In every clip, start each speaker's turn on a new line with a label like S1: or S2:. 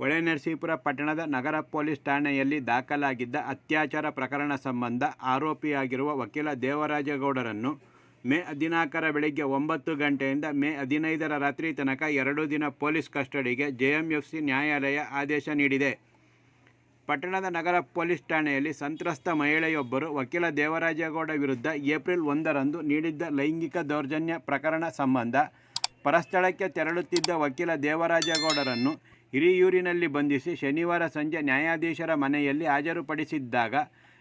S1: ಹೊಳೆನರಸೀಪುರ ಪಟ್ಟಣದ ನಗರ ಪೊಲೀಸ್ ಠಾಣೆಯಲ್ಲಿ ದಾಖಲಾಗಿದ್ದ ಅತ್ಯಾಚಾರ ಪ್ರಕರಣ ಸಂಬಂಧ ಆರೋಪಿಯಾಗಿರುವ ವಕೀಲ ದೇವರಾಜೇಗೌಡರನ್ನು ಮೇ ಹದಿನಾಲ್ಕರ ಬೆಳಗ್ಗೆ ಒಂಬತ್ತು ಗಂಟೆಯಿಂದ ಮೇ ಹದಿನೈದರ ರಾತ್ರಿ ತನಕ ಎರಡು ದಿನ ಪೊಲೀಸ್ ಕಸ್ಟಡಿಗೆ ಜೆಎಂಎಫ್ಸಿ ನ್ಯಾಯಾಲಯ ಆದೇಶ ನೀಡಿದೆ. ಪಟ್ಟಣದ ನಗರ ಪೊಲೀಸ್ ಠಾಣೆಯಲ್ಲಿ ಸಂತ್ರಸ್ತ ಮಹಿಳೆಯೊಬ್ಬರು ವಕೀಲ ದೇವರಾಜೇಗೌಡ ವಿರುದ್ಧ ಏಪ್ರಿಲ್ ಒಂದರಂದು ನೀಡಿದ್ದ ಲೈಂಗಿಕ ದೌರ್ಜನ್ಯ ಪ್ರಕರಣ ಸಂಬಂಧ ಪರಸ್ಥಳಕ್ಕೆ ತೆರಳುತ್ತಿದ್ದ ವಕೀಲ ದೇವರಾಜೇಗೌಡರನ್ನು ಹಿರಿಯೂರಿನಲ್ಲಿ ಬಂಧಿಸಿ ಶನಿವಾರ ಸಂಜೆ ನ್ಯಾಯಾಧೀಶರ ಮನೆಯಲ್ಲಿ ಹಾಜರುಪಡಿಸಿದ್ದಾಗ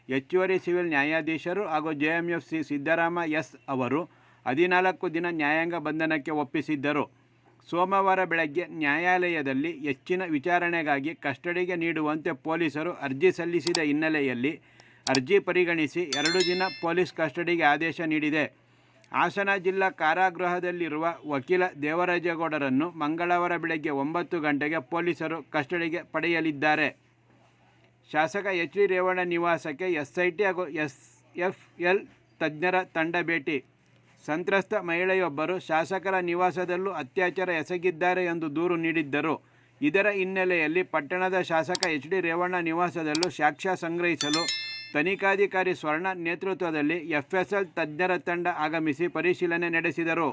S1: ಹೆಚ್ಚುವರಿ ಸಿವಿಲ್ ನ್ಯಾಯಾಧೀಶರು ಹಾಗೂ ಜೆಎಂಎಫ್ಸಿ ಸಿದ್ದರಾಮ ಎಸ್ ಅವರು ಹದಿನಾಲ್ಕು ದಿನ ನ್ಯಾಯಾಂಗ ಬಂಧನಕ್ಕೆ ಒಪ್ಪಿಸಿದ್ದರು. ಸೋಮವಾರ ಬೆಳಗ್ಗೆ ನ್ಯಾಯಾಲಯದಲ್ಲಿ ಹೆಚ್ಚಿನ ವಿಚಾರಣೆಗಾಗಿ ಕಸ್ಟಡಿಗೆ ನೀಡುವಂತೆ ಪೊಲೀಸರು ಅರ್ಜಿ ಸಲ್ಲಿಸಿದ ಹಿನ್ನೆಲೆಯಲ್ಲಿ ಅರ್ಜಿ ಪರಿಗಣಿಸಿ ಎರಡು ದಿನ ಪೊಲೀಸ್ ಕಸ್ಟಡಿಗೆ ಆದೇಶ ನೀಡಿದೆ. ಹಾಸನ ಜಿಲ್ಲಾ ಕಾರಾಗೃಹದಲ್ಲಿರುವ ವಕೀಲ ದೇವರಾಜೇಗೌಡರನ್ನು ಮಂಗಳವಾರ ಬೆಳಗ್ಗೆ ಒಂಬತ್ತು ಗಂಟೆಗೆ ಪೊಲೀಸರು ಕಸ್ಟಡಿಗೆ ಪಡೆಯಲಿದ್ದಾರೆ. ಶಾಸಕ ಎಚ್ ಡಿ ರೇವಣ್ಣ ನಿವಾಸಕ್ಕೆ ಎಸ್ಐಟಿ ಹಾಗೂ ಎಸ್ ಎಫ್ ಎಲ್ ತಜ್ಞರ ತಂಡ ಭೇಟಿ. ಸಂತ್ರಸ್ತ ಮಹಿಳೆಯೊಬ್ಬರು ಶಾಸಕರ ನಿವಾಸದಲ್ಲೂ ಅತ್ಯಾಚಾರ ಎಸಗಿದ್ದಾರೆ ಎಂದು ದೂರು ನೀಡಿದ್ದರು. ಇದರ ಹಿನ್ನೆಲೆಯಲ್ಲಿ ಪಟ್ಟಣದ ಶಾಸಕ ಎಚ್ ಡಿ ರೇವಣ್ಣ ನಿವಾಸದಲ್ಲೂ ಸಾಕ್ಷ್ಯ ಸಂಗ್ರಹಿಸಲು ತನಿಖಾಧಿಕಾರಿ ಸ್ವರ್ಣ ನೇತೃತ್ವದಲ್ಲಿ ಎಫ್ಎಸ್ಎಲ್ ತಜ್ಞರ ತಂಡ ಆಗಮಿಸಿ ಪರಿಶೀಲನೆ ನಡೆಸಿದರು.